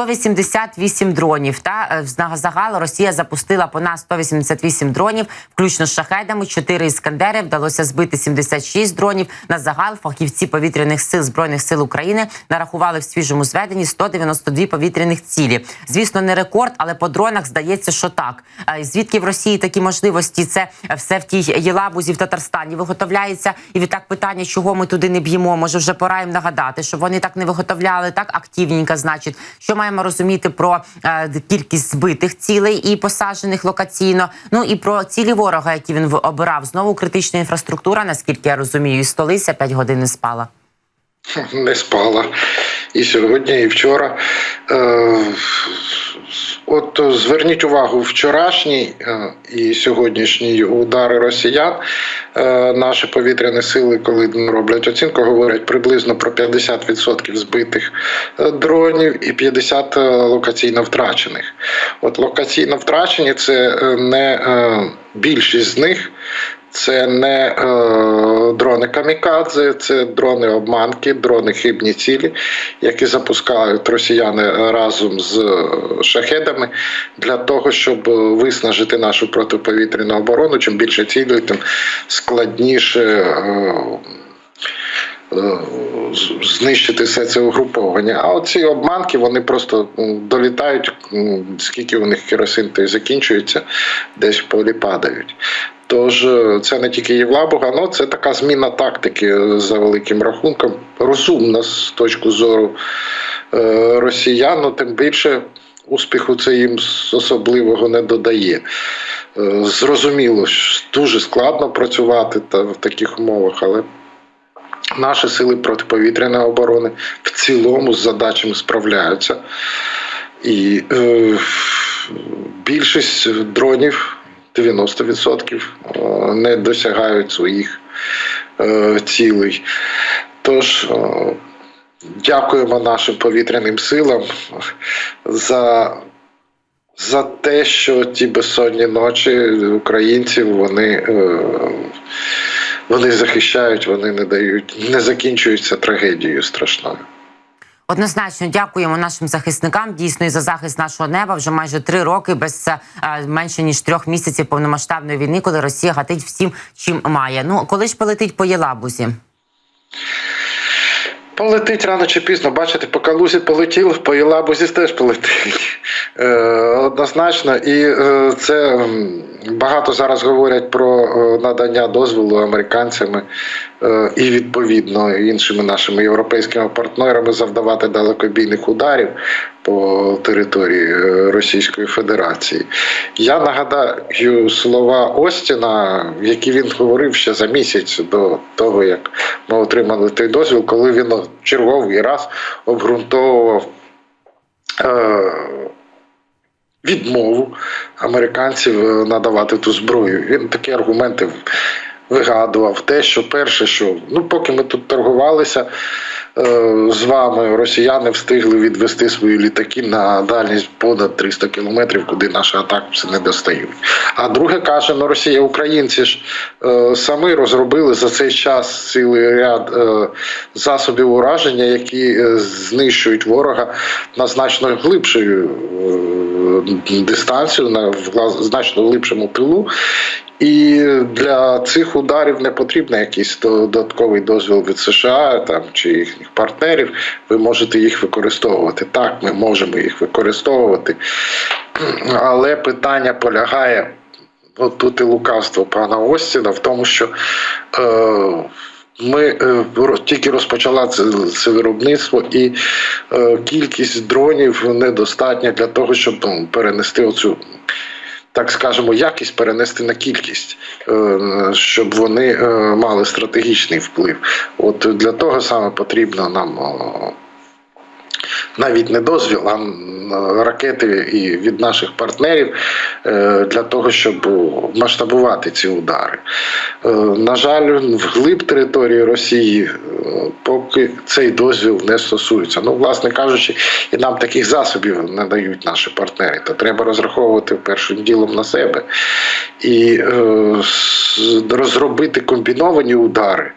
188 дронів. Та е, на загал Росія запустила по нас 188 дронів, включно з шахедами. 4 іскандери вдалося збити 76 дронів. На загал фахівці повітряних сил збройних сил України нарахували в свіжому зведенні 192 повітряних цілі. Звісно, не рекорд, але по дронах здається, що так. Е, Звідки в Росії такі можливості? Це все в тій Єлабузі в Татарстані виготовляється. І відтак питання, чого ми туди не б'ємо. Може, вже пора їм нагадати, щоб вони так не виготовляли, так активненько, значить, що маємо розуміти про е, кількість збитих цілей і посаджених локаційно. Ну і про цілі ворога, які він обирав. Знову критична інфраструктура, наскільки я розумію, і столиця 5 годин не спала. не спала. І сьогодні, і вчора. Е, От зверніть увагу, вчорашній е, і сьогоднішні удари росіян. е, Наші повітряні сили, коли роблять оцінку, говорять приблизно про 50% збитих е, дронів і 50 локаційно втрачених. От локаційно втрачені це е, не е, більшість з них. Це не е, дрони камікадзе, це дрони обманки, дрони хибні цілі, які запускають росіяни разом з е, шахедами для того, щоб е, виснажити нашу протиповітряну оборону. Чим більше цілей, тим складніше. Е, е, Знищити все це угруповання. А оці обманки вони просто долітають, скільки у них керосин той закінчується, десь в полі падають. Тож е, це не тільки Євлабуга, але це така зміна тактики е, за великим рахунком. Розумна з точки зору е, росіян, ну, тим більше успіху це їм особливого не додає. Зрозуміло, що дуже складно працювати та в таких умовах, але наші сили протиповітряної оборони в цілому з задачами справляються. І е, більшість дронів 90% е, не досягають своїх е, цілей. Тож е, дякуємо нашим повітряним силам за, за те, що ті безсонні ночі українців вони. Вони захищають, вони не дають, не закінчуються трагедією страшною. Однозначно дякуємо нашим захисникам. Дійсно, і за захист нашого неба вже майже три роки без е, менше ніж трьох місяців повномасштабної війни, коли Росія гатить всім, чим має. Ну коли ж полетить по Єлабузі? Полетить рано чи пізно, бачите, по калузі полетів, по Єлабузі теж полетить. Е, однозначно, і е, це багато зараз говорять про е, надання дозволу американцями е, і відповідно іншими нашими європейськими партнерами завдавати далекобійних ударів по території е, Російської Федерації. Я нагадаю слова Остіна, які він говорив ще за місяць до того, як ми отримали той дозвіл, коли він черговий раз обґрунтовував. Е, Відмову американців е, надавати ту зброю. Він такі аргументи вигадував. Те, що перше, що ну, поки ми тут торгувалися е, з вами, росіяни встигли відвести свої літаки на дальність понад 300 кілометрів, куди наші атаки не достають. А друге каже, ну Росія, українці ж е, самі розробили за цей час цілий ряд е, засобів ураження, які е, знищують ворога на значно глибшою е, дистанцію, на значно глибшому тилу. І для цих ударів не потрібен якийсь додатковий дозвіл від США там чи їхніх партнерів. Ви можете їх використовувати. Так, ми можемо їх використовувати, але питання полягає. От тут і лукавство пана Остіна в тому, що е, ми е, тільки розпочала це, це виробництво, і е, кількість дронів недостатня для того, щоб ну, перенести оцю так скажемо, якість перенести на кількість, е, щоб вони е, мали стратегічний вплив. От для того саме потрібно нам. Навіть не дозвіл, а ракети і від наших партнерів е, для того, щоб масштабувати ці удари. Е, На жаль, вглиб території Росії е, поки цей дозвіл не стосується. Ну, власне кажучи, і нам таких засобів не дають наші партнери. То треба розраховувати першим ділом на себе і розробити комбіновані удари.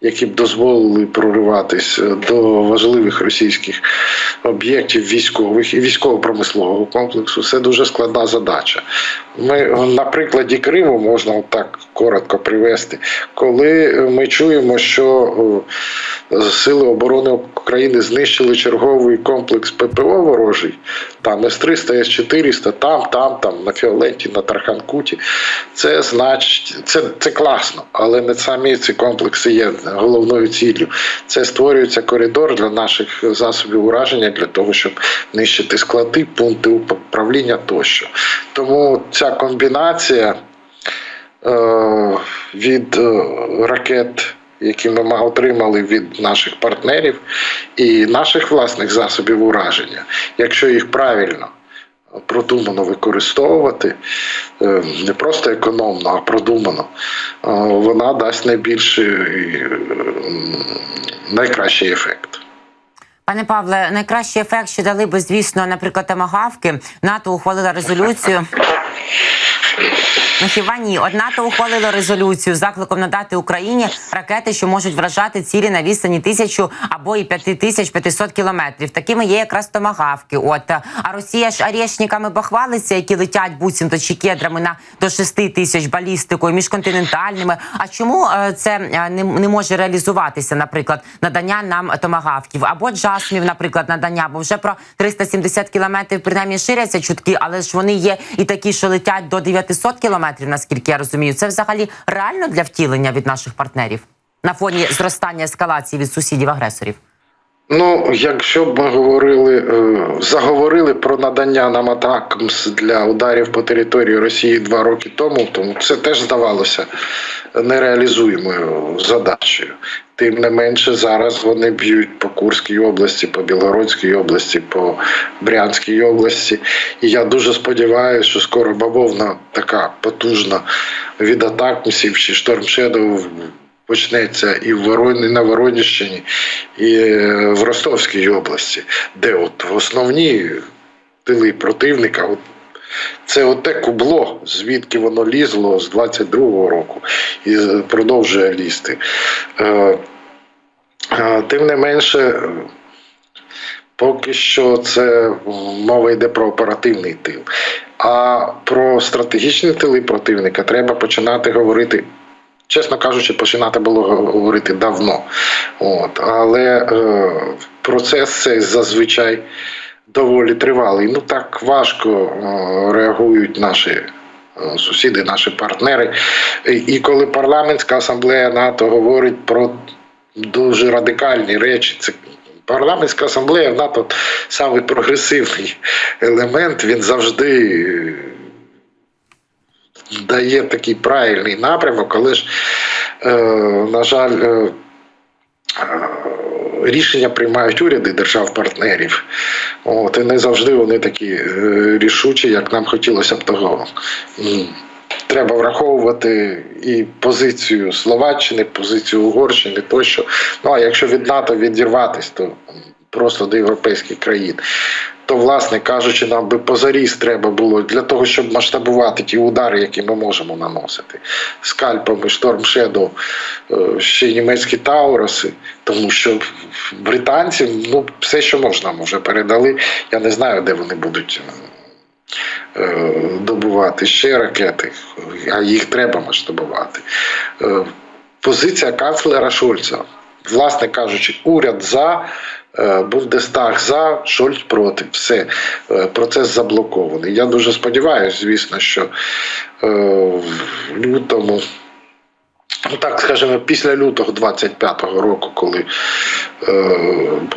Які б дозволили прориватись до важливих російських об'єктів військових і військово-промислового комплексу. Це дуже складна задача. Ми на прикладі Криму можна так коротко привести, коли ми чуємо, що е, Сили оборони України знищили черговий комплекс ППО ворожий, там С-300, С-400, там, там, там, на Фіоленті, на Тарханкуті. Це значить, це, це класно, але не самі ці комплекси є головною ціллю. Це створюється коридор для наших засобів ураження для того, щоб нищити склади, пункти управління тощо. Тому ця комбінація е, від е, ракет, які ми отримали від наших партнерів, і наших власних засобів ураження, якщо їх правильно. Продумано використовувати е, не просто економно, а продумано, е, вона дасть найбільший е, найкращий ефект. Пане Павле, найкращий ефект, що дали би, звісно, наприклад, тамагавки. НАТО ухвалила резолюцію. Ну хіба ні? От НАТО ухвалило резолюцію закликом надати Україні ракети, що можуть вражати цілі на відстані тисячу або і п'яти тисяч 500 кілометрів. Такими є якраз томагавки. От а Росія ж арешниками бахвалиться, які летять буцімто чи кедрами на до 6 тисяч балістикою, міжконтинентальними. А чому е, це е, не, не може реалізуватися, наприклад, надання нам томагавків або джасмів, наприклад, надання, бо вже про 370 кілометрів принаймні ширяться чутки, але ж вони є і такі, що летять до 900 кілометрів, наскільки я розумію. Це взагалі реально для втілення від наших партнерів на фоні зростання ескалації від сусідів агресорів. Ну, якщо б ми говорили, е, заговорили про надання нам атак для ударів по території Росії два роки тому, то це теж здавалося нереалізуємою задачею. Тим не менше, зараз вони б'ють по Курській області, по Білгородській області, по Брянській області. І я дуже сподіваюся, що скоро бавовна така потужна від атак мсів чи Шторм Шедоу почнеться і в Вороні, на Воронівщині, і е, в Ростовській області, де от основні тили противника. От, це оте кубло, звідки воно лізло з 22-го року і продовжує лізти. Е, е, Тим не менше, поки що це мова йде про оперативний тил. А про стратегічні тили противника треба починати говорити. Чесно кажучи, починати було говорити давно. От, але е, процес цей зазвичай доволі тривалий. Ну так важко е, реагують наші е, сусіди, наші партнери. І, коли парламентська асамблея НАТО говорить про дуже радикальні речі, це парламентська асамблея в НАТО самий прогресивний елемент, він завжди. Дає такий правильний напрямок, але ж, е, на жаль, е, е, рішення приймають уряди держав-партнерів. От, і не завжди вони такі рішучі, як нам хотілося б того. Треба враховувати і позицію Словаччини, позицію Угорщини тощо. Ну а якщо від НАТО відірватись, то просто до європейських країн. То, власне кажучи, нам би позаріз треба було для того, щоб масштабувати ті удари, які ми можемо наносити. Скальпами, Шторм Шедоу, е, ще німецькі Тауруси, тому що британці ну, все, що можна, нам вже передали. Я не знаю, де вони будуть е, добувати ще ракети, а їх треба масштабувати. Е, Позиція канцлера Шольца, власне кажучи, уряд за. е, Бундестаг за, Шольц проти. Все, е, процес заблокований. Я дуже сподіваюся, звісно, що е, в лютому, ну так скажімо, після лютого 25-го року, коли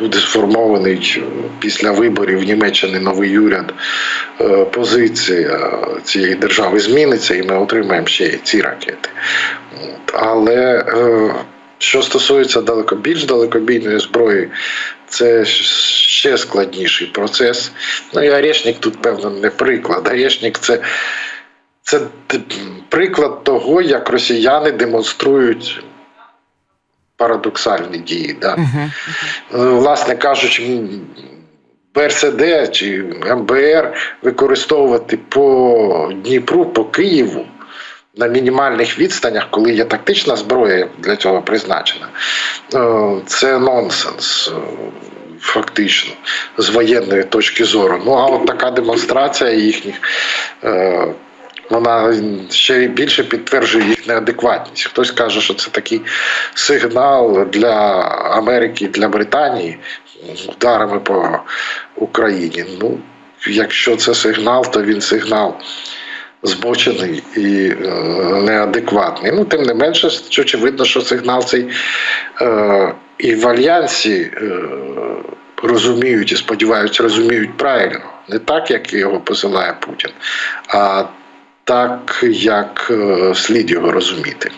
буде сформований після виборів в Німеччині новий уряд, позиція цієї держави зміниться, і ми отримаємо ще ці ракети. Але що стосується далеко більш далекобійної зброї, це ще складніший процес. Ну і Орешник тут, певно, не приклад. Орешник це, це приклад того, як росіяни демонструють парадоксальні дії. Да? Угу. Е, власне кажучи, БРСД чи МБР використовувати по Дніпру, по Києву. На мінімальних відстанях, коли є тактична зброя для цього призначена, е, це нонсенс. е, Фактично, з воєнної точки зору. Ну а от така демонстрація їхніх, е, вона ще більше підтверджує їх неадекватність. Хтось каже, що це такий сигнал для Америки, для Британії ударами по Україні. Ну, якщо це сигнал, то він сигнал збочений і е, неадекватний. Ну, тим не менше, очевидно, що сигнал цей е, і в альянсі е, розуміють і сподіваються, розуміють правильно. Не так, як його посилає Путін, а так, як е, слід його розуміти.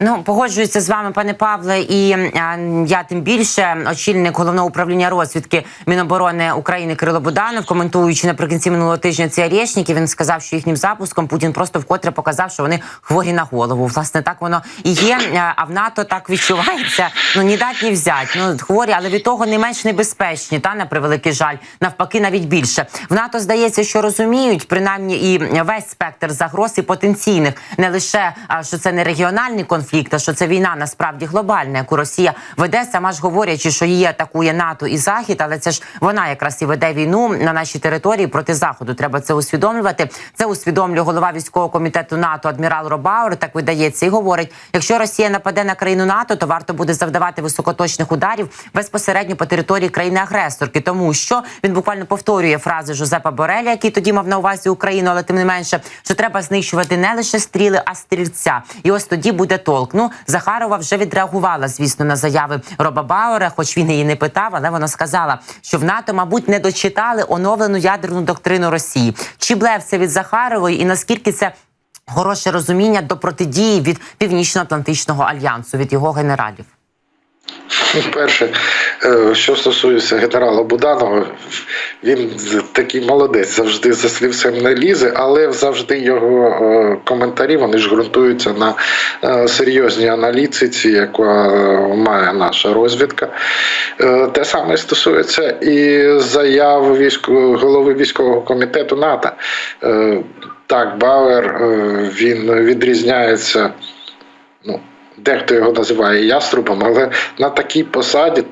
Ну, погоджуюся з вами, пане Павле, і а, я тим більше очільник головного управління розвідки Міноборони України Кирило Буданов, коментуючи наприкінці минулого тижня ці арешники, він сказав, що їхнім запуском Путін просто вкотре показав, що вони хворі на голову. Власне, так воно і є. А в НАТО так відчувається. Ну ні дать, ні взять. Ну хворі, але від того не менш небезпечні. Та на превеликий жаль, навпаки, навіть більше. В НАТО здається, що розуміють принаймні і весь спектр загроз і потенційних, не лише що це не регіональний конфлікт, а що це війна насправді глобальна, яку Росія веде, сама ж говорячи, що її атакує НАТО і Захід, але це ж вона якраз і веде війну на нашій території проти заходу. Треба це усвідомлювати. Це усвідомлює голова військового комітету НАТО адмірал Робауер. Так видається і говорить: якщо Росія нападе на країну НАТО, то варто буде завдавати високоточних ударів безпосередньо по території країни-агресорки, тому що він буквально повторює фрази Жозепа Бореля, який тоді мав на увазі Україну, але тим не менше, що треба знищувати не лише стріли, а стрільця. І ось тоді буде толк. Ну Захарова вже відреагувала, звісно, на заяви Роба Бауера, хоч він її не питав, але вона сказала, що в НАТО, мабуть, не дочитали оновлену ядерну доктрину Росії. Чи блев це від Захарової, і наскільки це хороше розуміння до протидії від Північно-Атлантичного альянсу від його генералів? Ну, Перше, е, що стосується генерала Буданова, він такий молодець, завжди за слів сам не лізе, але завжди його е, коментарі вони ж ґрунтуються на е, серйозній аналітиці, яку має наша розвідка. Те саме стосується і заяв військо- голови військового комітету НАТО. Так, Бауер він відрізняється. Дехто його називає яструбом, але на такій посаді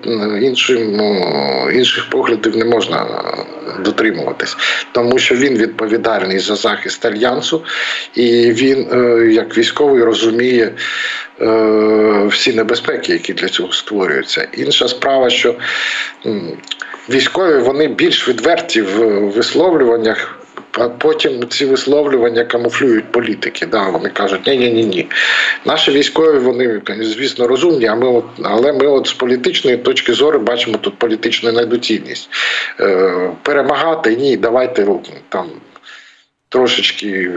іншим, ну, інших поглядів не можна е, дотримуватись, тому що він відповідальний за захист альянсу, і він, е, як військовий, розуміє е, всі небезпеки, які для цього створюються. Інша справа, що військові вони більш відверті в висловлюваннях. А потім ці висловлювання камуфлюють політики. Да, вони кажуть, ні, ні, ні, ні. Наші військові, вони, звісно, розумні, а ми от, але ми от з політичної точки зору бачимо тут політичну недоцільність. Е, перемагати ні, давайте там. Трошечки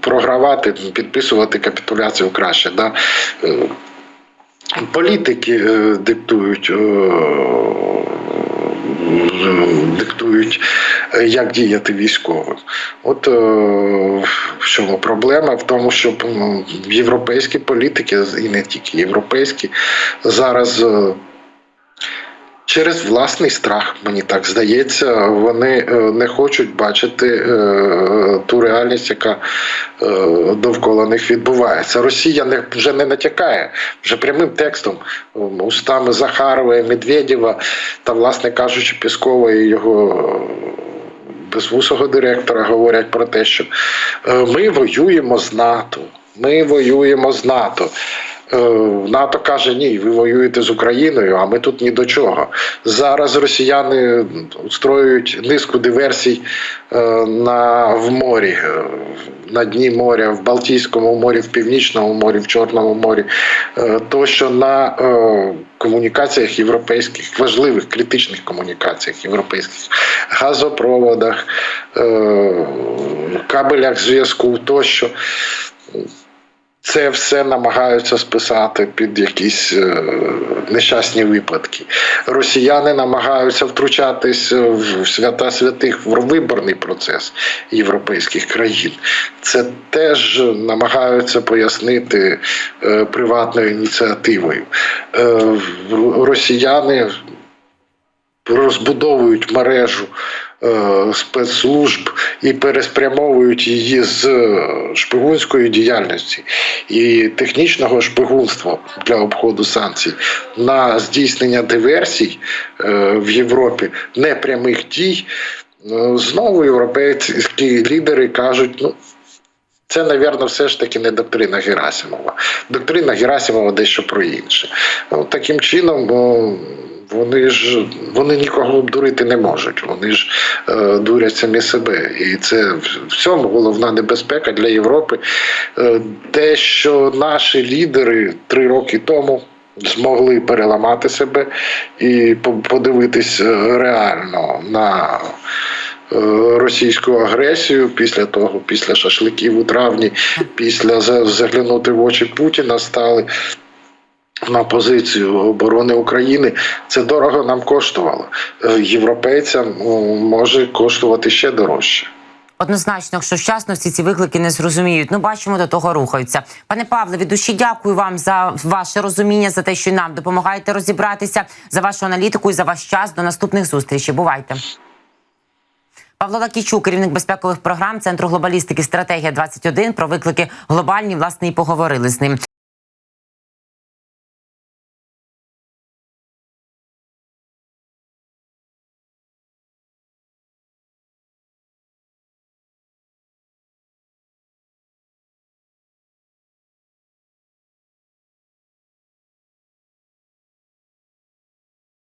програвати, підписувати капітуляцію краще. Да? Е, Політики е, диктують, е, диктують, е, як діяти військовим. От е, в чому проблема? В тому, що м, європейські політики, і не тільки європейські, зараз. Через власний страх, мені так здається, вони е, не хочуть бачити е, ту реальність, яка е, довкола них відбувається. Росія не вже не натякає вже прямим текстом устами Захарова Медведєва та, власне кажучи, Піскова і його безвусого директора говорять про те, що ми воюємо з НАТО. Ми воюємо з НАТО. Е, НАТО каже, ні, ви воюєте з Україною, а ми тут ні до чого. Зараз росіяни устроюють низку диверсій е, на, в морі, е, на дні моря, в Балтійському морі, в Північному морі, в Чорному морі, тощо на комунікаціях європейських, важливих критичних комунікаціях європейських, газопроводах, кабелях зв'язку тощо. Це все намагаються списати під якісь е, нещасні випадки. Росіяни намагаються втручатись в свята святих в виборний процес європейських країн. Це теж намагаються пояснити е, приватною ініціативою. Е, росіяни розбудовують мережу спецслужб і переспрямовують її з е, шпигунської діяльності і технічного шпигунства для обходу санкцій на здійснення диверсій е, в Європі непрямих дій. е, Знову європейські лідери кажуть, ну це, навірно, все ж таки не доктрина Герасимова. Доктрина Герасимова дещо про інше. Ну, таким чином, вони ж вони нікого обдурити не можуть. Вони ж е, дурять самі себе. І це в- цьому головна небезпека для Європи. Е, те, що наші лідери три роки тому. Змогли переламати себе і по- подивитись е, реально на е, російську агресію після того, після шашликів у травні, після за- заглянути в очі Путіна стали на позицію оборони України. Це дорого нам коштувало. Е, Європейцям ну, може коштувати ще дорожче. Однозначно, якщо вчасно всі ці виклики не зрозуміють, ну бачимо, до того рухаються. Пане Павле, від душі дякую вам за ваше розуміння, за те, що нам допомагаєте розібратися, за вашу аналітику і за ваш час. До наступних зустрічей. Бувайте. Павло Лакійчук, керівник безпекових програм Центру глобалістики стратегія 21 про виклики глобальні. Власне, і поговорили з ним.